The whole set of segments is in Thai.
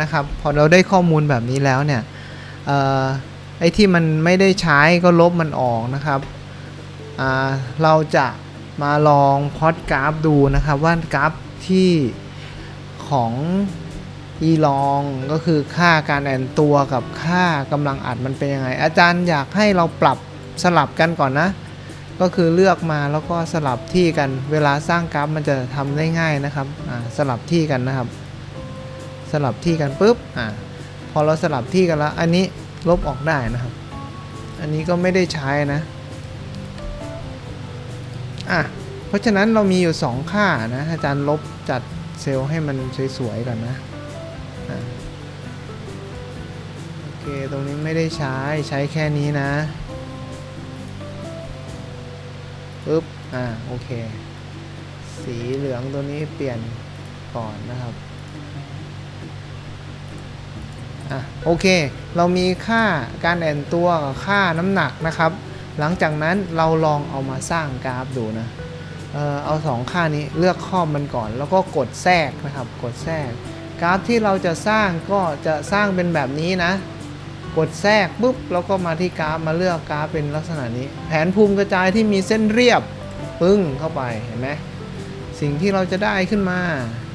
นะครับ พอเราได้ข้อมูลแบบนี้แล้วเนี่ยออไอ้ที่มันไม่ได้ใช้ก็ลบมันออกนะครับ เราจะมาลองพอดกราฟดูนะครับว่ากราฟที่ของอีลองก็คือค่าการแอนตัวกับค่ากำลังอัดมันเป็นยังไง อาจารย์อยากให้เราปรับสลับกันก่อนนะ ก็คือเลือกมาแล้วก็สลับที่กัน เวลาสร้างกราฟมันจะทำได้ง่ายนะครับสลับที่กันนะครับ สลับที่กันปุ๊บอ่าพอเราสลับที่กันแล้ว อันนี้ลบออกได้นะครับ อันนี้ก็ไม่ได้ใช้นะอะเพราะฉะนั้นเรามีอยู่ 2 ค่านะอาจารย์ลบจัดเซลล์ให้มันสวยๆก่อนนะอะโอเคตรงนี้ไม่ได้ใช้ใช้แค่นี้นะปุ๊บอ่าโอเค สีเหลืองตัวนี้เปลี่ยนก่อนนะครับ อะโอเค เรามีค่าการแอนตัวกับค่าน้ำหนักนะครับ หลังจากนั้นเราลองเอามาสร้างกราฟดูนะเออเอาสองค่านี้เลือกข้อมันก่อน แล้วก็กดแทรกนะครับ กดแทรก กราฟที่เราจะสร้างก็จะสร้างเป็นแบบนี้นะ กดแทรกปุ๊บแล้วก็มาที่กราฟมาเลือกกราฟเป็นลักษณะนี้ แผนภูมิกระจายที่มีเส้นเรียบปึ้งเข้าไปเห็นไหมสิ่งที่เราจะได้ขึ้นมา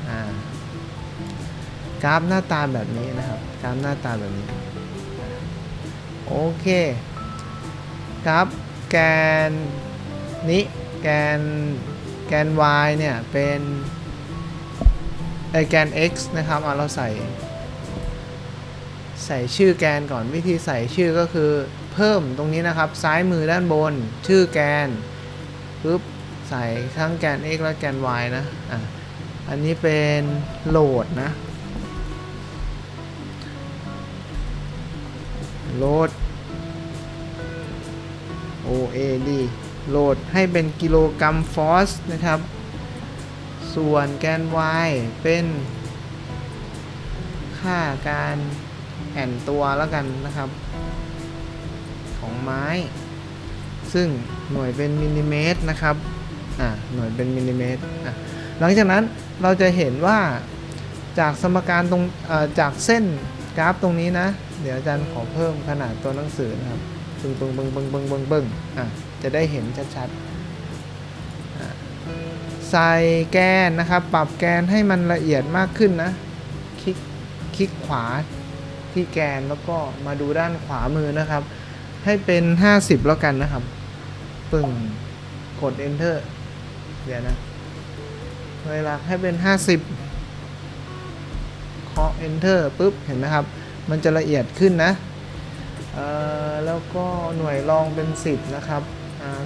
อ่ากราฟหน้าตาแบบนี้นะครับ กราฟหน้าตาแบบนี้ โอเคกราฟแกนนี้แกนแกน y เนี่ย เป็นไอแกน x นะครับเอาเราใส่ ใส่ชื่อแกนก่อนวิธีใส่ชื่อก็คือเพิ่มตรงนี้นะครับ ซ้ายมือด้านบน ชื่อแกนปุ๊บใส่ทั้งแกน x และแกน y นะอะอันนี้เป็นโหลดนะ โหลด OAD โหลดให้เป็นกิโลกรัมฟอสนะครับ ส่วนแกน y เป็น ค่าการแอนตัวแล้วกันนะครับ ของไม้ ซึ่งหน่วยเป็นมิลลิเมตรนะครับอ่าหน่วยเป็นมิลลิเมตรอะหลังจากนั้นเราจะเห็นว่าจากสมการตรงจากเส้นกราฟตรงนี้นะ เดี๋ยวอาจารย์ขอเพิ่มขนาดตัวหนังสือนะครับปึ้งปึ้งปึ้งปึ้งปึ้งปึ้งปึ้งอะจะได้เห็นชัดๆใส่แกนนะครับ ปรับแกนให้มันละเอียดมากขึ้นนะ คลิกคลิกขวาที่แกนแล้วก็มาดูด้านขวามือนะครับ ให้เป็น 50 แล้วกันนะครับ ปึ้งกด enter เดี๋ยวนะเวลาให้เป็น 50เคาะ enter ปุ๊บ เห็นไหมครับ มันจะละเอียดขึ้นนะแล้วก็หน่วยรองเป็น 10 นะครับ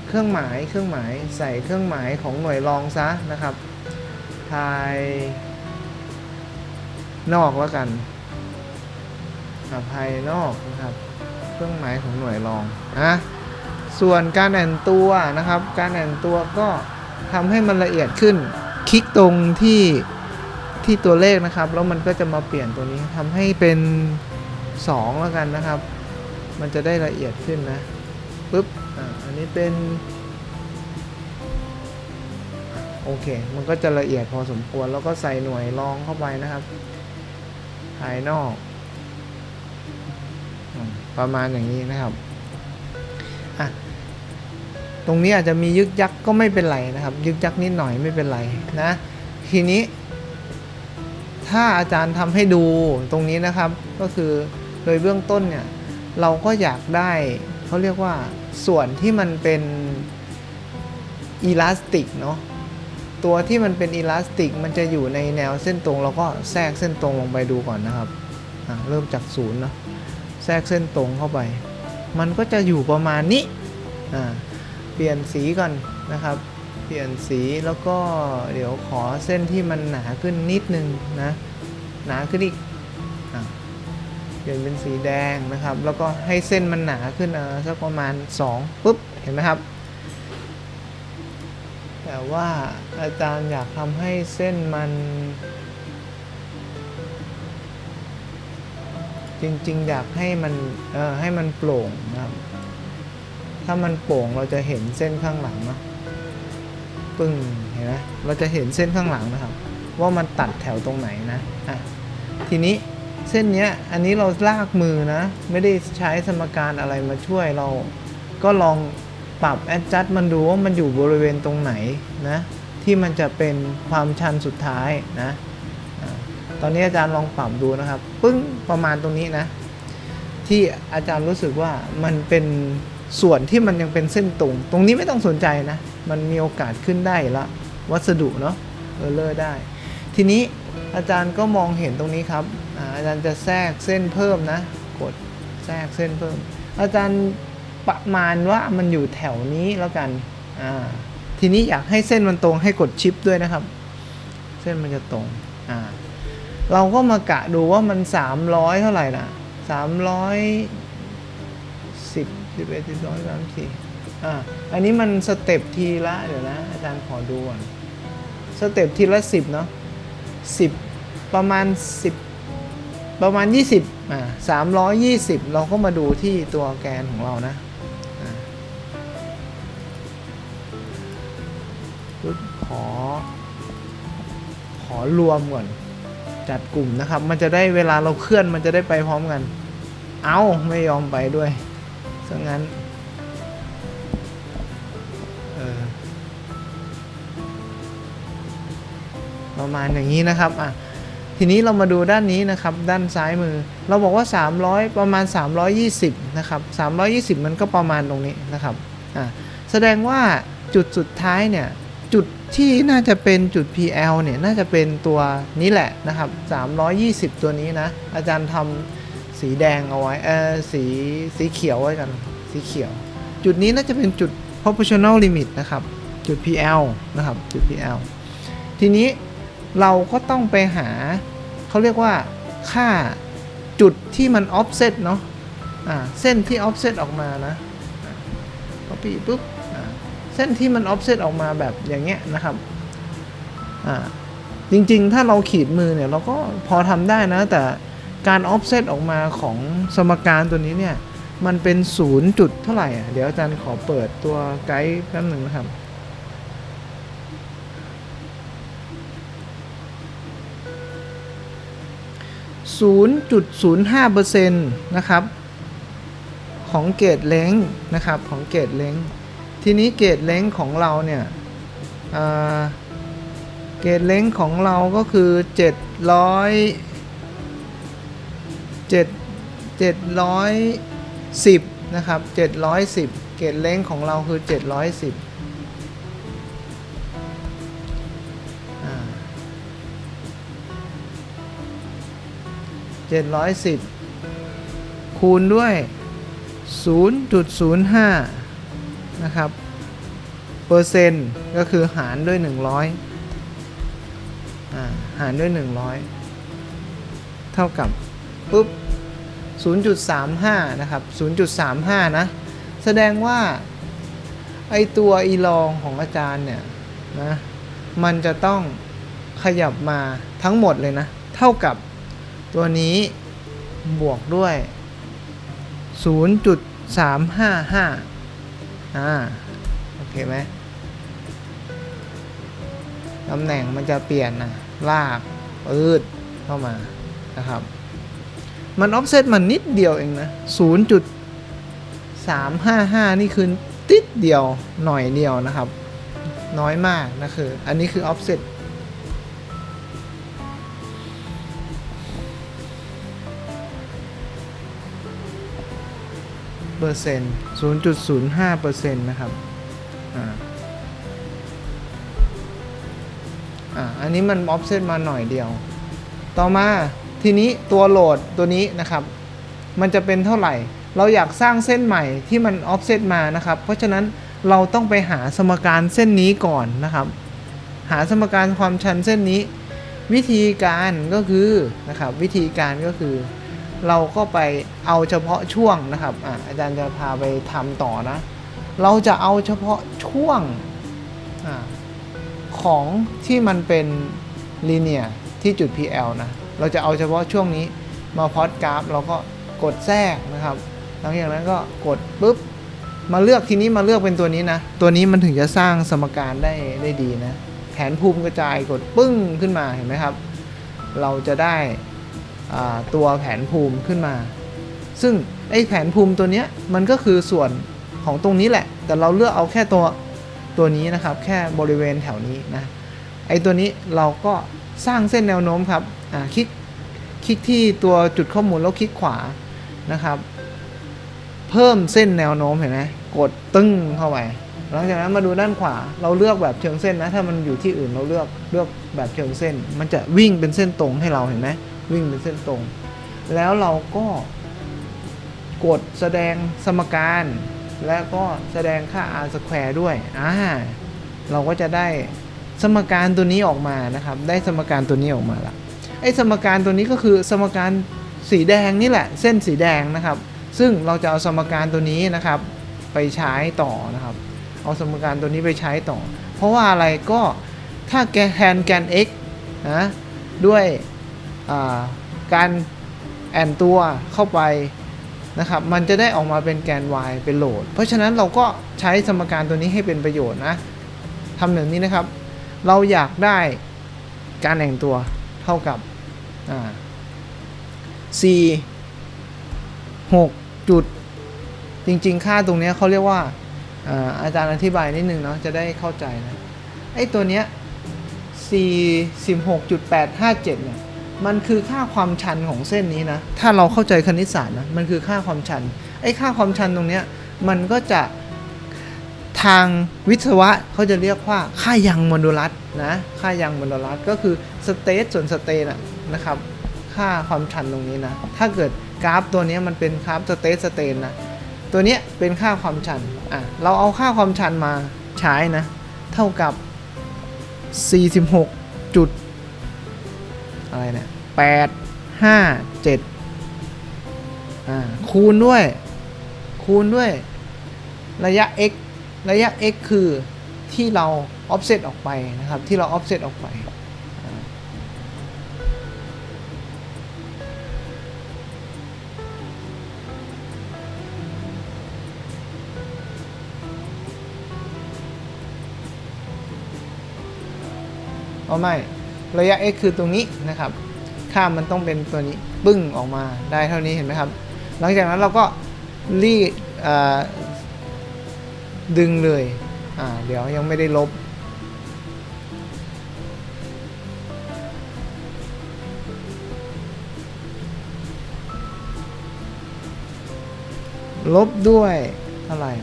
เครื่องหมายเครื่องหมายใส่เครื่องหมายของหน่วยรองซะนะครับภายนอกแล้วกันภายนอกนะครับ เครื่องหมายของหน่วยรองอะส่วนการแอนตัวนะครับ การแอนตัวก็ทำให้มันละเอียดขึ้น คลิกตรงที่ที่ตัวเลขนะครับ แล้วมันก็จะมาเปลี่ยนตัวนี้ทำให้เป็น 2แล้วกันนะครับ มันจะได้ละเอียดขึ้นนะปุ๊บอ่าอันนี้เป็นโอเค มันก็จะละเอียดพอสมควร แล้วก็ใส่หน่วยรองเข้าไปนะครับ ภายนอกอประมาณอย่างนี้นะครับ อะ ตรงนี้อาจจะมียึกยักก็ไม่เป็นไรนะครับ ยึกยักนิดหน่อยไม่เป็นไรนะ ทีนี้ ถ้าอาจารย์ทำให้ดูตรงนี้นะครับ ก็คือ โดยเบื้องต้นเนี่ยเราก็อยากได้เขาเรียกว่าส่วนที่มันเป็นอีลาสติกเนาะตัวที่มันเป็นอีลาสติกมันจะอยู่ในแนวเส้นตรงเราก็แทรกเส้นตรงลงไปดูก่อนนะครับอะเริ่มจากศูนย์เนาะแทรกเส้นตรงเข้าไป มันก็จะอยู่ประมาณนี้อ่าเปลี่ยนสีก่อนนะครับ เปลี่ยนสีแล้วก็เดี๋ยวขอเส้นที่มันหนาขึ้นนิดนึงนะหนาขึ้นอีก เปลี่ยนเป็นสีแดงนะครับ แล้วก็ให้เส้นมันหนาขึ้นสักประมาณ 2ปุ๊บเห็นไหมครับ แต่ว่าอาจารย์อยากทำให้เส้นมัน จริงๆ อยากให้มันเออให้มันโปร่งนะครับ ถ้ามันโปร่งเราจะเห็นเส้นข้างหลังเนาะปึ้งเห็นไหมเราจะเห็นเส้นข้างหลังนะครับ ว่ามันตัดแถวตรงไหนนะอะทีนี้ เส้นเนี้ยอันนี้เราลากมือนะ ไม่ได้ใช้สมการอะไรมาช่วยเรา ก็ลองปรับ adjust มันดูว่ามันอยู่บริเวณตรงไหนนะ ที่มันจะเป็นความชันสุดท้ายนะตอนนี้อาจารย์ลองปรับดูนะครับ ปึ้งประมาณตรงนี้นะ ที่อาจารย์รู้สึกว่ามันเป็นส่วนที่มันยังเป็นเส้นตรง ตรงนี้ไม่ต้องสนใจนะ มันมีโอกาสขึ้นได้ละวัสดุเนาะเออเลอร์ได้ ทีนี้ อาจารย์ก็มองเห็นตรงนี้ครับอาจารย์จะแทรกเส้นเพิ่มนะ กดแทรกเส้นเพิ่ม อาจารย์ประมาณว่ามันอยู่แถวนี้แล้วกันทีนี้อยากให้เส้นมันตรงให้กดชิปด้วยนะครับ เส้นมันจะตรงเราก็มากะดูว่ามัน 300 เท่าไหร่นะ310 11 12 34อ่าอันนี้มันสเต็ปทีละเดี๋ยวนะ อาจารย์ขอดูก่อนสเต็ปทีละ 10 เนาะ 10 ประมาณ 10 ประมาณ 20อ่า320 เราก็มาดูที่ตัวแกนของเรานะปึ๊บขอ ขอรวมก่อน จัดกลุ่มนะครับ มันจะได้เวลาเราเคลื่อนมันจะได้ไปพร้อมกัน เอาไม่ยอมไปด้วยซะงั้น ประมาณอย่างนี้นะครับอะทีนี้เรามาดูด้านนี้นะครับ ด้านซ้ายมือ เราบอกว่า 300 ประมาณ 320 นะครับ 320 มันก็ประมาณตรงนี้นะครับอะแสดงว่าจุดสุดท้ายเนี่ยจุดที่น่าจะเป็นจุด PL เนี่ยน่าจะเป็นตัวนี้แหละนะครับ 320 ตัวนี้นะ อาจารย์ทำสีแดงเอาไว้เออสีสีเขียวไว้กันสีเขียว จุดนี้น่าจะเป็นจุด proportional limit นะครับ จุด PL นะครับ จุด PL ทีนี้ เราก็ต้องไปหาเขาเรียกว่าค่าจุดที่มัน offset เนาะอ่าเส้นที่ offset ออกมานะอ่า copy ปุ๊บอ่าเส้นที่มัน offset ออกมาแบบอย่างเงี้ยนะครับอ่าจริงๆ ถ้าเราขีดมือเนี่ยเราก็พอทำได้นะ แต่การ offset ออกมาของสมการตัวนี้เนี่ย มันเป็นศูนย์จุดเท่าไหร่อะเดี๋ยวอาจารย์ขอเปิดตัวไกด์แป๊บหนึ่งนะครับ 0.05%นะครับ ของเกรดเล้งนะครับของเกรดเล้งทีนี้เกรดเล้งของเราเนี่ยเกรดเล้งของเราก็คือ 700 7 710 นะครับ 710 เกรดเล้งของเราคือ 710 710 คูณด้วย 0.05 นะครับ เปอร์เซ็นต์ก็คือหารด้วย 100อาหารด้วย 100 เท่ากับปุ๊บ 0.35 นะครับ 0.35 นะ แสดงว่า ไอตัวอีลองของอาจารย์เนี่ยนะ มันจะต้องขยับมาทั้งหมดเลยนะ เท่ากับ ตัวนี้บวกด้วย 0.355 อ่า โอเคไหมตำแหน่งมันจะเปลี่ยนนะลากปืดเข้ามานะครับ มันออฟเซตมันนิดเดียวเองนะ 0.355 นี่คือติดเดียวหน่อยเดียวนะครับ น้อยมากนะคือ อันนี้คือออฟเซต 0.05เปอร์เซ็นต์นะครับอ่าอ่าอันนี้มันออฟเซตมาหน่อยเดียว ต่อมาทีนี้ตัวโหลดตัวนี้นะครับ มันจะเป็นเท่าไหร่ เราอยากสร้างเส้นใหม่ที่มันออฟเซตมานะครับ เพราะฉะนั้นเราต้องไปหาสมการเส้นนี้ก่อนนะครับ หาสมการความชันเส้นนี้ วิธีการก็คือนะครับ วิธีการก็คือ เราก็ไปเอาเฉพาะช่วงนะครับอะอาจารย์จะพาไปทำต่อนะ เราจะเอาเฉพาะช่วงอาของที่มันเป็นลีเนียที่จุด PL นะ เราจะเอาเฉพาะช่วงนี้มาพอดกราฟเราก็กดแทรกนะครับ หลังจากนั้นก็กดปุ๊บมาเลือกทีนี้มาเลือกเป็นตัวนี้นะ ตัวนี้มันถึงจะสร้างสมการได้ได้ดีนะ แผนภูมิกระจายกดปึ้งขึ้นมาเห็นไหมครับ เราจะได้ ตัวแผนภูมิขึ้นมา ซึ่งไอ้แผนภูมิตัวเนี้ยมันก็คือส่วนของตรงนี้แหละ แต่เราเลือกเอาแค่ตัวตัวนี้นะครับ แค่บริเวณแถวนี้นะ ไอ้ตัวนี้เราก็สร้างเส้นแนวโน้มครับ อ่า คลิก คลิกที่ตัวจุดข้อมูลแล้วคลิกขวานะครับ เพิ่มเส้นแนวโน้มเห็นไหมกดตึ้งเข้าไป หลังจากนั้นมาดูด้านขวา เราเลือกแบบเชิงเส้นนะ ถ้ามันอยู่ที่อื่นเราเลือกเลือกแบบเชิงเส้น มันจะวิ่งเป็นเส้นตรงให้เราเห็นไหม วิ่งเป็นเส้นตรง แล้วเราก็กดแสดงสมการ และก็แสดงค่า r square ด้วยอ่าเราก็จะได้สมการตัวนี้ออกมานะครับ ได้สมการตัวนี้ออกมาละไอ้สมการตัวนี้ก็คือสมการสีแดงนี่แหละ เส้นสีแดงนะครับ ซึ่งเราจะเอาสมการตัวนี้นะครับ ไปใช้ต่อนะครับ เอาสมการตัวนี้ไปใช้ต่อ เพราะว่าอะไรก็ถ้าแกแทนแกน x นะด้วย การแอนตัวเข้าไปนะครับ มันจะได้ออกมาเป็นแกน y เป็นโหลด เพราะฉะนั้นเราก็ใช้สมการตัวนี้ให้เป็นประโยชน์นะทำอย่างนี้นะครับ เราอยากได้การแอนตัวเท่ากับ c 6จุด จริง ๆ ค่าตรงนี้เขาเรียกว่าอ่าอาจารย์อธิบายนิดนึงเนาะจะได้เข้าใจนะ ไอ้ตัวเนี้ย c 16.857 เนี่ย มันคือค่าความชันของเส้นนี้นะ ถ้าเราเข้าใจคณิตศาสตร์นะ มันคือค่าความชัน ไอ้ค่าความชันตรงเนี้ย มันก็จะทางวิศวะเขาจะเรียกว่าค่ายังโมดูลัสนะ ค่ายังโมดูลัสก็คือสเตทส่วนสเตนอะนะครับ ค่าความชันตรงนี้นะ ถ้าเกิดกราฟตัวนี้มันเป็นกราฟสเตทสเตนนะ ตัวนี้เป็นค่าความชัน อะ เราเอาค่าความชันมาใช้นะ เท่ากับ 46จุด อะไรเนี่ย8 5 7อ่าคูณด้วย คูณด้วย ระยะ x ระยะ x คือที่เรา offset ออกไปนะครับ ที่เรา offset ออกไปเอาไม่ ระยะ x คือตรงนี้นะครับ ค่ามันต้องเป็นตัวนี้ปึ้งออกมาได้เท่านี้เห็นไหมครับ หลังจากนั้นเราก็รีดดึงเลยอ่าเดี๋ยวยังไม่ได้ลบ ลบด้วยเท่าไหร่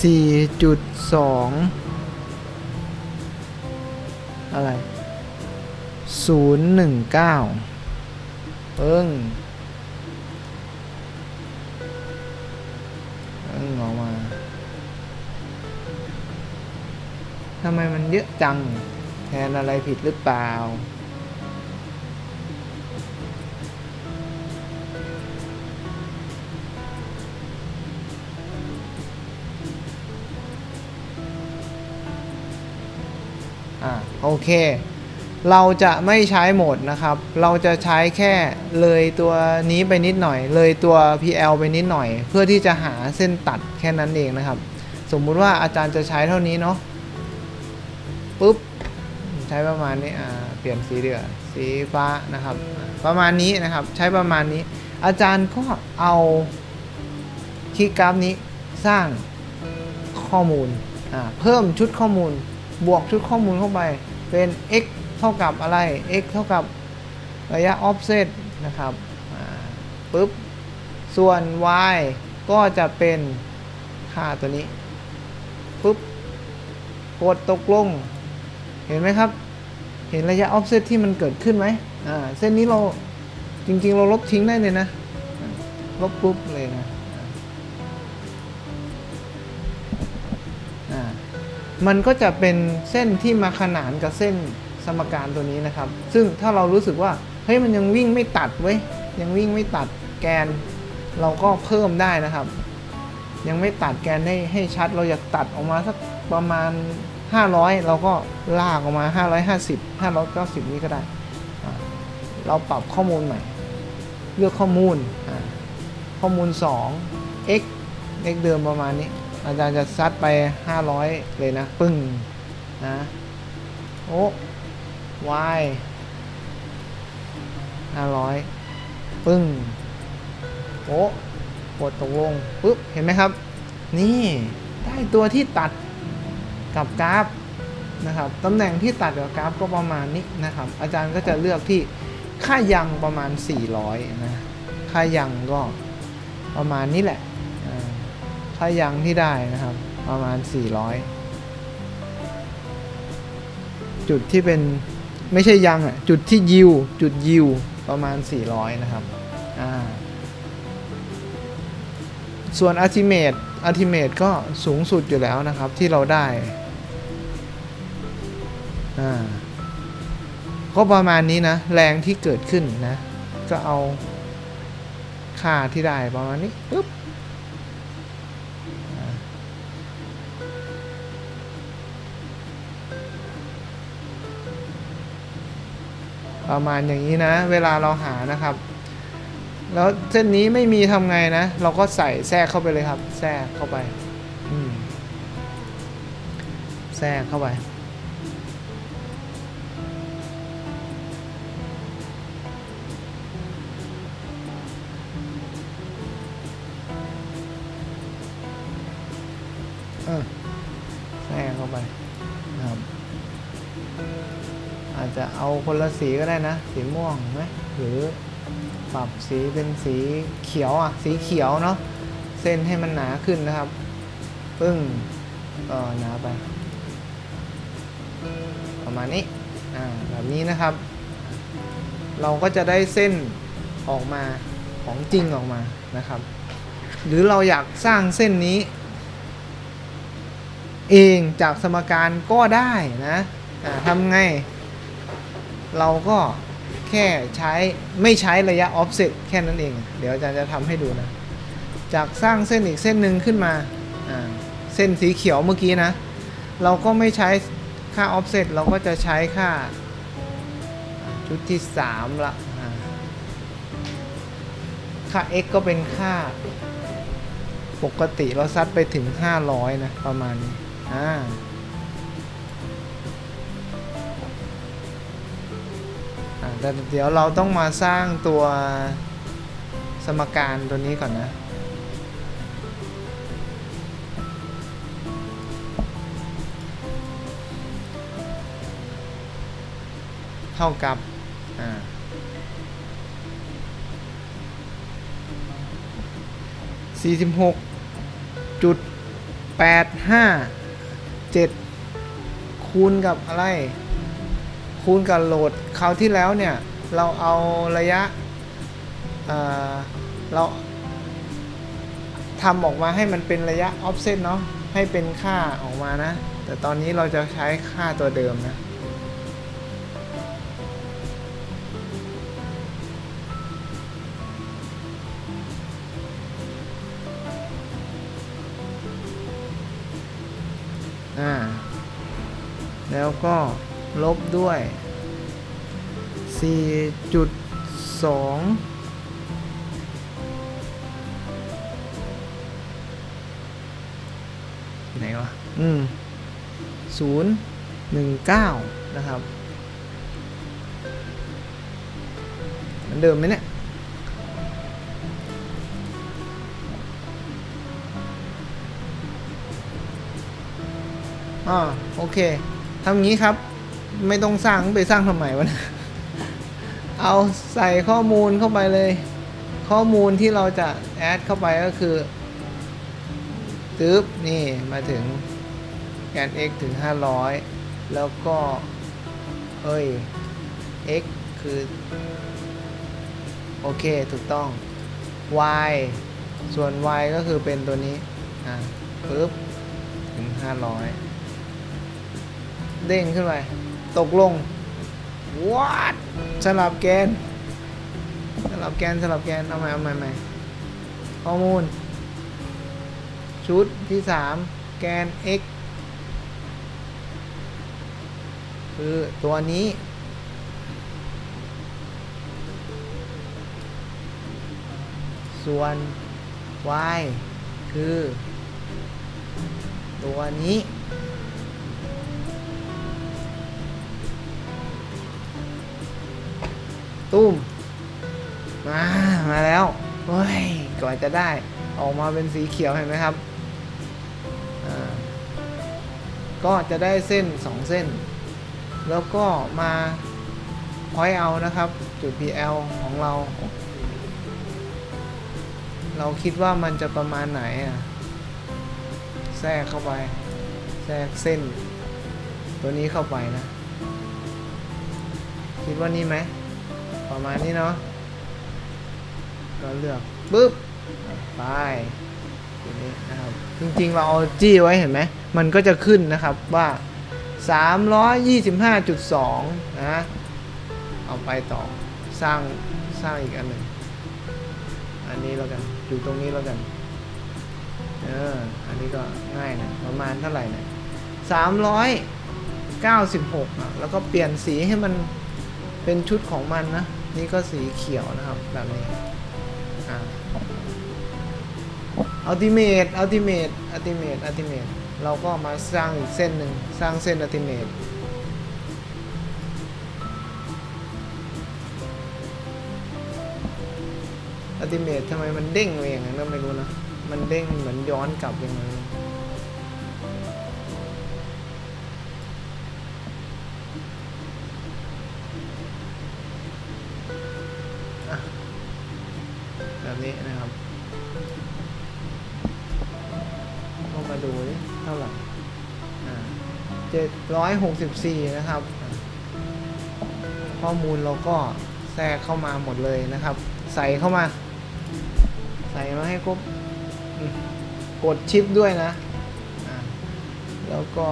4.2 อะไร ศูนย์หนึ่งเก้าเอิ้งเอิ้งออกมาทำไมมันเยอะจัง แทนอะไรผิดหรือเปล่า อ่าโอเค เราจะไม่ใช้โหมดนะครับ เราจะใช้แค่เลยตัวนี้ไปนิดหน่อย เลยตัว PL ไปนิดหน่อย เพื่อที่จะหาเส้นตัดแค่นั้นเองนะครับ สมมุติว่าอาจารย์จะใช้เท่านี้เนาะปุ๊บ ใช้ประมาณนี้อ่าเปลี่ยนสีเดือสีฟ้านะครับ ประมาณนี้นะครับ ใช้ประมาณนี้ อาจารย์ก็เอาคีย์กราฟนี้สร้างข้อมูลเพิ่มชุดข้อมูล บวกชุดข้อมูลเข้าไปเป็น x เท่ากับอะไร x เท่ากับระยะ offset นะครับปุ๊บ ส่วน y ก็จะเป็นค่าตัวนี้ปุ๊บ กดตกลง เห็นไหมครับ เห็นระยะ offset ที่มันเกิดขึ้นไหมอ่า เส้นนี้เราจริง ๆ เราลบทิ้งได้เลยนะ ลบปุ๊บเลยนะมันก็จะเป็นเส้นที่มาขนานกับเส้น สมการตัวนี้นะครับ ซึ่งถ้าเรารู้สึกว่าเฮ้ยมันยังวิ่งไม่ตัดเว้ยยังวิ่งไม่ตัดแกน เราก็เพิ่มได้นะครับ ยังไม่ตัดแกนให้ให้ชัดเราอยากตัดออกมาสักประมาณ 500 เราก็ลากออกมา 550 590 นี้ก็ได้ เราปรับข้อมูลใหม่ เลือกข้อมูลข้อมูล 2 x x เดิมประมาณนี้ อาจารย์จะซัดไป 500 เลยนะ ปึ้งนะ โอ้ y 500ปึ้งโอ้กดตกลงปุ๊บ เห็นไหมครับ นี่ได้ตัวที่ตัดกับกราฟนะครับตำแหน่งที่ตัดกับกราฟก็ประมาณนี้นะครับ อาจารย์ก็จะเลือกที่ค่ายังประมาณ 400 นะ ค่ายังก็ประมาณนี้แหละ ค่ายังที่ได้นะครับ ประมาณ 400 จุดที่เป็น ไม่ใช่ยังอะจุดที่ยิวจุดยิวประมาณ 400 นะครับอ่าส่วน ultimate ultimate ก็สูงสุดอยู่แล้วนะครับที่เราได้อ่าก็ประมาณนี้นะ แรงที่เกิดขึ้นนะ ก็เอาค่าที่ได้ประมาณนี้ปุ๊บ ประมาณอย่างนี้นะ เวลาเราหานะครับ แล้วเส้นนี้ไม่มีทำไงนะ เราก็ใส่แทรกเข้าไปเลยครับ แทรกเข้าไป อืมแทรกเข้าไป เอาคนละสีก็ได้นะ สีม่วงไหมหรือปรับสีเป็นสีเขียวอะ สีเขียวเนาะเส้นให้มันหนาขึ้นนะครับปึ้งก็หนาไป ประมาณนี้อ่าแบบนี้นะครับ เราก็จะได้เส้นออกมาของจริงออกมานะครับ หรือเราอยากสร้างเส้นนี้ เองจากสมการก็ได้นะทำไง เราก็แค่ใช้ไม่ใช้ระยะ offset แค่นั้นเอง เดี๋ยวอาจารย์จะทำให้ดูนะ จากสร้างเส้นอีกเส้นหนึ่งขึ้นมา เส้นสีเขียวเมื่อกี้นะ เราก็ไม่ใช้ค่า offset เราก็จะใช้ค่าชุดที่ 3 ละค่า x ก็เป็นค่า ปกติเราซัดไปถึง 500 นะ ประมาณนี้อ่า แต่เดี๋ยวเราต้องมาสร้างตัวสมการตัวนี้ก่อนนะ เท่ากับ อ่าสี่สิบหกจุดแปดห้าเจ็ดคูณกับอะไร คูณกับโหลดคราวที่แล้วเนี่ย เราเอาระยะเเราทำออกมาให้มันเป็นระยะ offset เนาะให้เป็นค่าออกมานะ แต่ตอนนี้เราจะใช้ค่าตัวเดิมนะอ่าแล้วก็ ลบด้วย 4.2 ไหนวะ อืม 019 นะครับ เหมือนเดิมไหมเนี่ยอ่าโอเคทำงี้ครับ ไม่ต้องสร้างไปสร้างทำไมวะเนะเอาใส่ข้อมูลเข้าไปเลย ข้อมูลที่เราจะแอดเข้าไปก็คือตึ๊บนี่มาถึงแกน x ถึง 500 แล้วก็ เอ้ย x คือ โอเค ถูกต้อง y ส่วน y ก็คือเป็นตัวนี้ อ่าปึ๊บ ถึง 500 เด้งขึ้นไป ตกลงวัดสลับแกน สลับแกนสลับแกน เอาใหม่เอาใหม่ใหม่ข้อมูล ชุดที่ 3 แกน x คือตัวนี้ ส่วน y คือ ตัวนี้ ตุ้ม มา มาแล้วเฮ้ยก่อนจะได้ ออกมาเป็นสีเขียวเห็นไหมครับ ก็จะได้เส้น 2 เส้น แล้วก็มาพอยเอานะครับ จุด PL ของเรา เราคิดว่ามันจะประมาณไหนอะ แทรกเข้าไป แทรกเส้น ตัวนี้เข้าไปนะ คิดว่านี่ไหม ประมาณนี้เนาะเราเลือกปุ๊บไปทีนี้นะครับจริงๆเราเอาจี้ไว้เห็นไหมมันก็จะขึ้นนะครับว่า 325.2 นะเอาไปต่อสร้างสร้างอีกอันหนึ่งอันนี้แล้วกันอยู่ตรงนี้แล้วกันเอออันนี้ก็ง่ายนะประมาณเท่าไหร่นะ396อะแล้วก็เปลี่ยนสีให้มันเป็นชุดของมันนะ นี่ก็สีเขียวนะครับ แบบนี้อ่าอัลติเมทอัลติเมทอัลติเมทอัลติเมทเราก็มาสร้างอีกเส้นหนึ่งสร้างเส้นอัลติเมทอัลติเมททำไมมันเด้งไปอย่างนั้นไม่รู้นะ มันเด้งเหมือนย้อนกลับยังไง 164 นะครับ ข้อมูลเราก็แทรกเข้ามาหมดเลยนะครับ ใส่เข้ามา ใส่มาให้ครบกดชิปด้วยนะ แล้วก็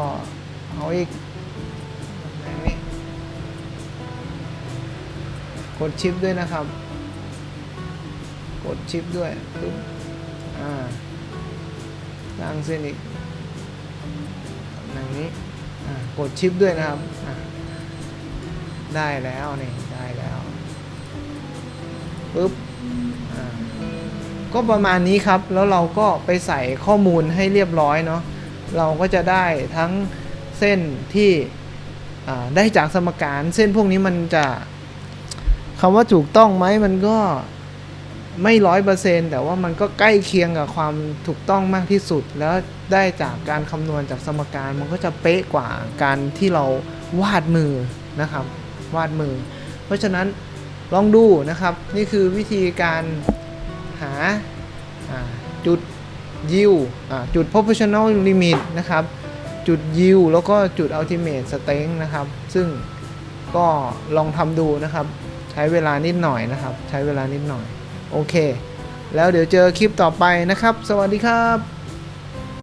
เอาอีกกดชิปด้วยนะครับ กดชิปด้วยปึ๊บอ่าสร้างเส้นอีกอย่างนี้ กดชิปด้วยนะครับ ได้แล้วนี่ได้แล้วปุ๊บก็ประมาณนี้ครับ แล้วเราก็ไปใส่ข้อมูลให้เรียบร้อยเนาะเราก็จะได้ทั้งเส้นที่ได้จากสมการ เส้นพวกนี้มันจะคำว่าถูกต้องไหมมันก็ ไม่ร้อยเปอร์เซนแต่ว่ามันก็ใกล้เคียงกับความถูกต้องมากที่สุด แล้วได้จากการคำนวณจากสมการมันก็จะเป๊ะกว่าการที่เราวาดมือนะครับ วาดมือ เพราะฉะนั้นลองดูนะครับ นี่คือวิธีการหาาจุดยิวจุด proportional limit นะครับ จุดยิวแล้วก็จุด ultimate strength นะครับ ซึ่งก็ลองทำดูนะครับ ใช้เวลานิดหน่อยนะครับ ใช้เวลานิดหน่อย โอเค แล้วเดี๋ยวเจอคลิปต่อไปนะครับ สวัสดีครับ